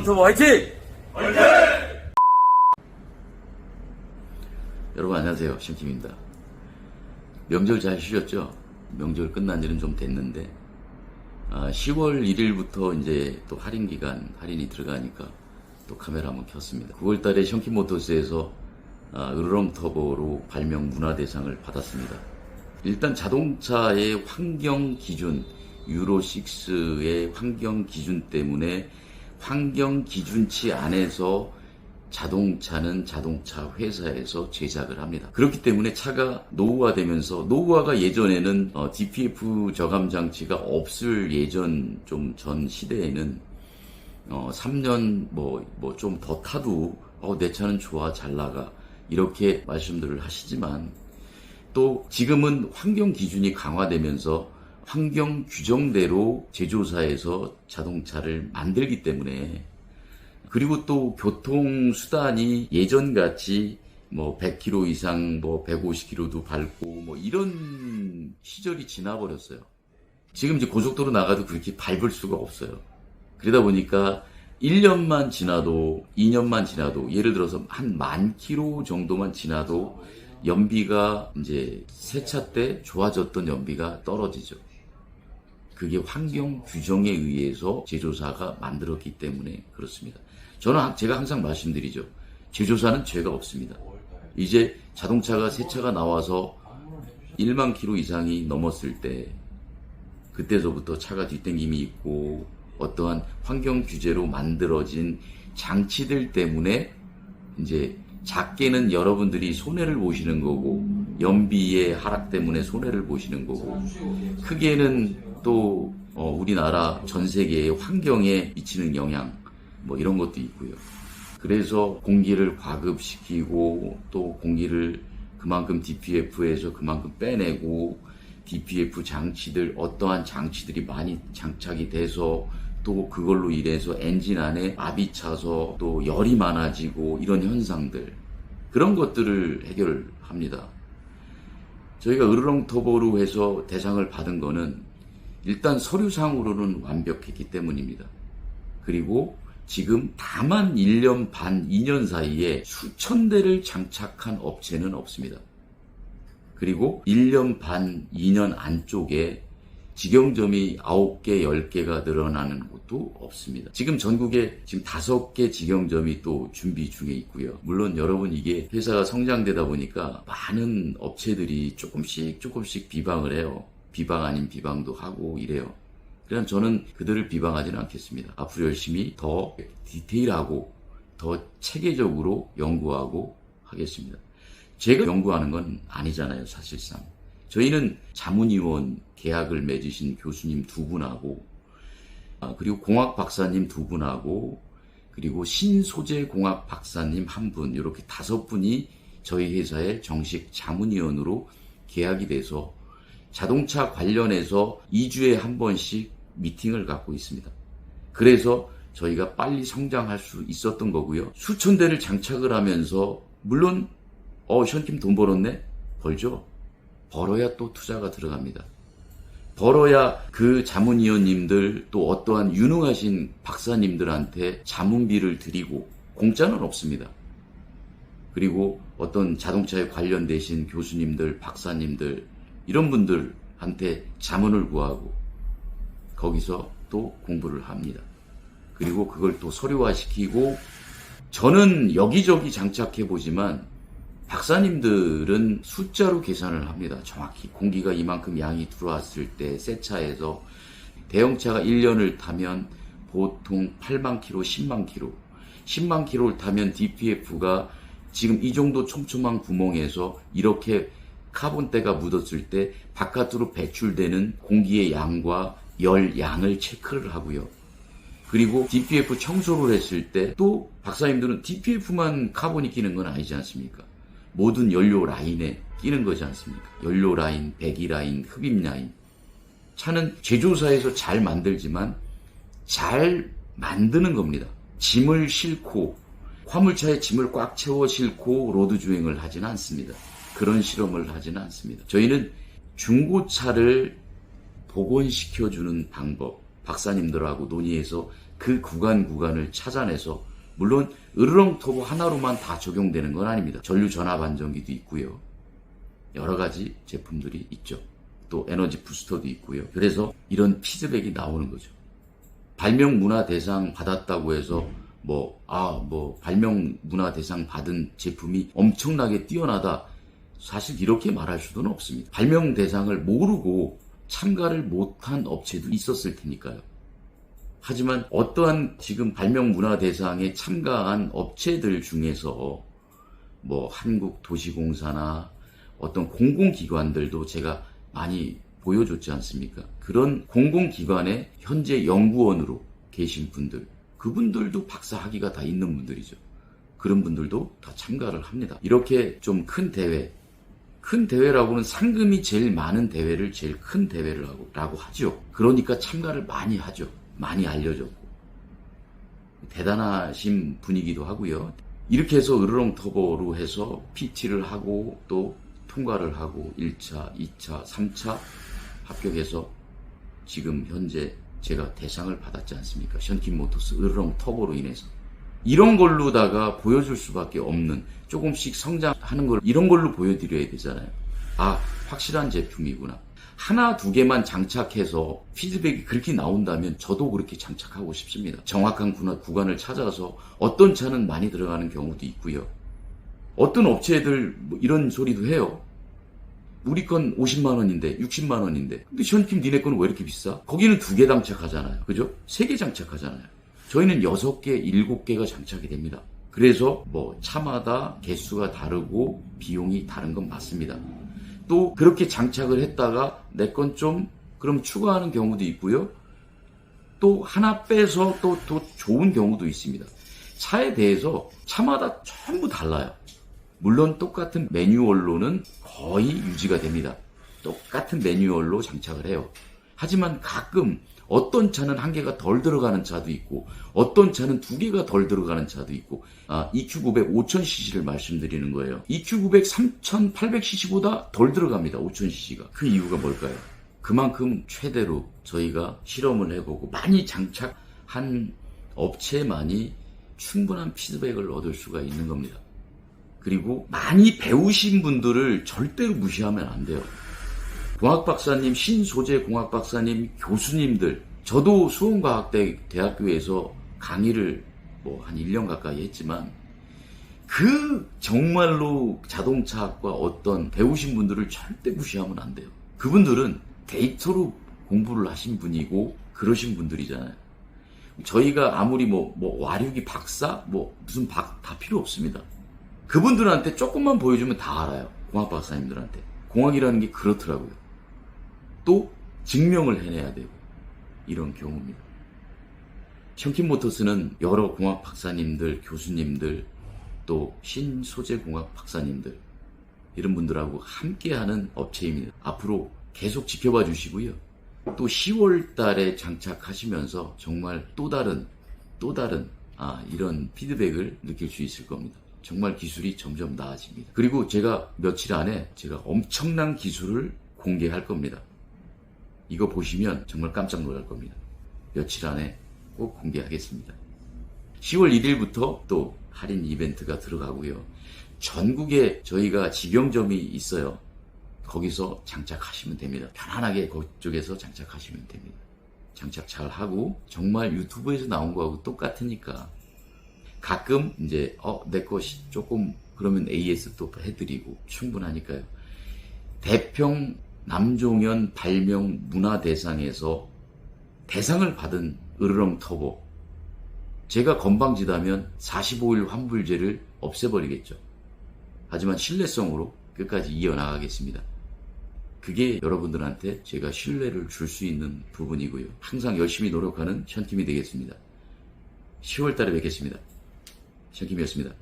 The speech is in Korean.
으름터보 화이팅! 여러분 안녕하세요. 심팀입니다. 명절 잘 쉬셨죠? 명절 끝난 지는 좀 됐는데 아, 10월 1일부터 이제 또 할인 기간 할인이 들어가니까 또 카메라 한번 켰습니다. 9월달에 션키 모터스에서 아, 으르렁 터보로 발명 문화 대상을 받았습니다. 일단 자동차의 환경 기준 유로 6의 환경 기준 때문에 환경 기준치 안에서 자동차는 자동차 회사에서 제작을 합니다. 그렇기 때문에 차가 노후화되면서 노후화가 예전에는 어, DPF 저감 장치가 없을 예전 좀 전 시대에는 어, 3년 뭐 뭐 좀 더 타도 어, 내 차는 좋아 잘 나가 이렇게 말씀들을 하시지만 또 지금은 환경 기준이 강화되면서 환경 규정대로 제조사에서 자동차를 만들기 때문에 그리고 또 교통 수단이 예전 같이 뭐 100km 이상 뭐 150km도 밟고 뭐 이런 시절이 지나버렸어요. 지금 이제 고속도로 나가도 그렇게 밟을 수가 없어요. 그러다 보니까 1년만 지나도 2년만 지나도 예를 들어서 한 만 킬로 정도만 지나도 연비가 이제 세차 때 좋아졌던 연비가 떨어지죠. 그게 환경 규정에 의해서 제조사가 만들었기 때문에 그렇습니다. 저는 제가 항상 말씀드리죠. 제조사는 죄가 없습니다. 이제 자동차가 새 차가 나와서 1만 킬로 이상이 넘었을 때 그때서부터 차가 뒷땡김이 있고 어떠한 환경 규제로 만들어진 장치들 때문에 이제 작게는 여러분들이 손해를 보시는 거고 연비의 하락 때문에 손해를 보시는 거고 크게는 또 어, 우리나라 전 세계의 환경에 미치는 영향 뭐 이런 것도 있고요. 그래서 공기를 과급시키고 또 공기를 그만큼 DPF에서 그만큼 빼내고 DPF 장치들 어떠한 장치들이 많이 장착이 돼서 또 그걸로 인해서 엔진 안에 압이 차서 또 열이 많아지고 이런 현상들 그런 것들을 해결합니다. 저희가 으르렁 터보로 해서 대상을 받은 거는 일단 서류상으로는 완벽했기 때문입니다. 그리고 지금 다만 1년 반, 2년 사이에 수천 대를 장착한 업체는 없습니다. 그리고 1년 반, 2년 안쪽에 직영점이 9개, 10개가 늘어나는 곳도 없습니다. 지금 전국에 지금 5개 직영점이 또 준비 중에 있고요. 물론 여러분 이게 회사가 성장되다 보니까 많은 업체들이 조금씩 조금씩 비방을 해요. 비방 아닌 비방도 하고 이래요. 그냥 저는 그들을 비방하지는 않겠습니다. 앞으로 열심히 더 디테일하고 더 체계적으로 연구하고 하겠습니다. 제가 연구하는 건 아니잖아요, 사실상. 저희는 자문위원 계약을 맺으신 교수님 두 분하고, 아, 그리고 공학 박사님 두 분하고, 그리고 신소재 공학 박사님 한 분, 이렇게 다섯 분이 저희 회사의 정식 자문위원으로 계약이 돼서 자동차 관련해서 2주에 한 번씩 미팅을 갖고 있습니다. 그래서 저희가 빨리 성장할 수 있었던 거고요. 수천 대를 장착을 하면서 물론 어 션킴 돈 벌었네 벌죠. 벌어야 또 투자가 들어갑니다. 벌어야 그 자문위원님들 또 어떠한 유능하신 박사님들한테 자문비를 드리고 공짜는 없습니다. 그리고 어떤 자동차에 관련되신 교수님들, 박사님들 이런 분들한테 자문을 구하고 거기서 또 공부를 합니다. 그리고 그걸 또 서류화시키고 저는 여기저기 장착해 보지만 박사님들은 숫자로 계산을 합니다. 정확히 공기가 이만큼 양이 들어왔을 때 새 차에서 대형차가 1년을 타면 보통 8만 킬로, 10만 킬로, 10만 킬로를 타면 DPF가 지금 이 정도 촘촘한 구멍에서 이렇게 카본때가 묻었을 때 바깥으로 배출되는 공기의 양과 열 양을 체크를 하고요. 그리고 DPF 청소를 했을 때 또 박사님들은 DPF만 카본이 끼는 건 아니지 않습니까? 모든 연료 라인에 끼는 거지 않습니까? 연료 라인, 배기 라인, 흡입 라인. 차는 제조사에서 잘 만들지만 잘 만드는 겁니다. 짐을 싣고 화물차에 짐을 꽉 채워 싣고 로드 주행을 하지는 않습니다. 그런 실험을 하지는 않습니다. 저희는 중고차를 복원시켜주는 방법, 박사님들하고 논의해서 그 구간 구간을 찾아내서 물론 으르렁 터보 하나로만 다 적용되는 건 아닙니다. 전류 전압 안정기도 있고요. 여러 가지 제품들이 있죠. 또 에너지 부스터도 있고요. 그래서 이런 피드백이 나오는 거죠. 발명 문화 대상 받았다고 해서 뭐, 아, 뭐, 발명 문화 대상 받은 제품이 엄청나게 뛰어나다. 사실 이렇게 말할 수는 없습니다. 발명 대상을 모르고 참가를 못한 업체도 있었을 테니까요. 하지만 어떠한 지금 발명 문화 대상에 참가한 업체들 중에서 뭐 한국도시공사나 어떤 공공기관들도 제가 많이 보여줬지 않습니까? 그런 공공기관의 현재 연구원으로 계신 분들, 그분들도 박사 학위가 다 있는 분들이죠. 그런 분들도 다 참가를 합니다. 이렇게 좀 큰 대회, 큰 대회라고는 상금이 제일 많은 대회를 제일 큰 대회를 하고, 라고 하죠. 그러니까 참가를 많이 하죠. 많이 알려졌고. 대단하신 분이기도 하고요. 이렇게 해서 으르렁 터보로 해서 PT를 하고 또 통과를 하고 1차, 2차, 3차 합격해서 지금 현재 제가 대상을 받았지 않습니까? 션킨 모터스 으르렁 터보로 인해서. 이런 걸로다가 보여줄 수밖에 없는 조금씩 성장하는 걸 이런 걸로 보여드려야 되잖아요. 아, 확실한 제품이구나. 하나, 두 개만 장착해서 피드백이 그렇게 나온다면 저도 그렇게 장착하고 싶습니다. 정확한 구나- 구간을 찾아서 어떤 차는 많이 들어가는 경우도 있고요. 어떤 업체들 뭐 이런 소리도 해요. 우리 건 50만 원인데 60만 원인데 근데 션킴 니네 거는 왜 이렇게 비싸? 거기는 두 개 장착하잖아요. 그죠? 세 개 장착하잖아요. 저희는 여섯 개, 일곱 개가 장착이 됩니다. 그래서 뭐 차마다 개수가 다르고 비용이 다른 건 맞습니다. 또 그렇게 장착을 했다가 내 건 좀 그럼 추가하는 경우도 있고요. 또 하나 빼서 또 더 좋은 경우도 있습니다. 차에 대해서 차마다 전부 달라요. 물론 똑같은 매뉴얼로는 거의 유지가 됩니다. 똑같은 매뉴얼로 장착을 해요. 하지만 가끔 어떤 차는 한 개가 덜 들어가는 차도 있고 어떤 차는 두 개가 덜 들어가는 차도 있고 아, EQ900 5000cc를 말씀드리는 거예요. EQ900 3800cc보다 덜 들어갑니다. 5000cc가. 그 이유가 뭘까요? 그만큼 최대로 저희가 실험을 해보고 많이 장착한 업체만이 충분한 피드백을 얻을 수가 있는 겁니다. 그리고 많이 배우신 분들을 절대로 무시하면 안 돼요. 공학 박사님, 신소재 공학 박사님, 교수님들, 저도 수원과학대 대학교에서 강의를 뭐 한 1년 가까이 했지만 그 정말로 자동차학과 어떤 배우신 분들을 절대 무시하면 안 돼요. 그분들은 데이터로 공부를 하신 분이고 그러신 분들이잖아요. 저희가 아무리 뭐, 뭐 와류기 박사, 뭐 무슨 박 다 필요 없습니다. 그분들한테 조금만 보여주면 다 알아요. 공학 박사님들한테. 공학이라는 게 그렇더라고요. 또 증명을 해내야 되고 이런 경우입니다. 션킨 모터스는 여러 공학 박사님들, 교수님들, 또 신소재 공학 박사님들 이런 분들하고 함께하는 업체입니다. 앞으로 계속 지켜봐 주시고요. 또 10월 달에 장착하시면서 정말 또 다른 또 다른 아, 이런 피드백을 느낄 수 있을 겁니다. 정말 기술이 점점 나아집니다. 그리고 제가 며칠 안에 제가 엄청난 기술을 공개할 겁니다. 이거 보시면 정말 깜짝 놀랄 겁니다. 며칠 안에 꼭 공개하겠습니다. 10월 1일부터 또 할인 이벤트가 들어가고요. 전국에 저희가 직영점이 있어요. 거기서 장착하시면 됩니다. 편안하게 그쪽에서 장착하시면 됩니다. 장착 잘 하고 정말 유튜브에서 나온 거하고 똑같으니까 가끔 이제 어 내 것이 조금 그러면 AS 또 해드리고 충분하니까요. 대평 남종현 발명 문화대상에서 대상을 받은 으르렁 터보 제가 건방지다면 45일 환불제를 없애버리겠죠. 하지만 신뢰성으로 끝까지 이어나가겠습니다. 그게 여러분들한테 제가 신뢰를 줄 수 있는 부분이고요. 항상 열심히 노력하는 션팀이 되겠습니다. 10월 달에 뵙겠습니다. 션킴이었습니다.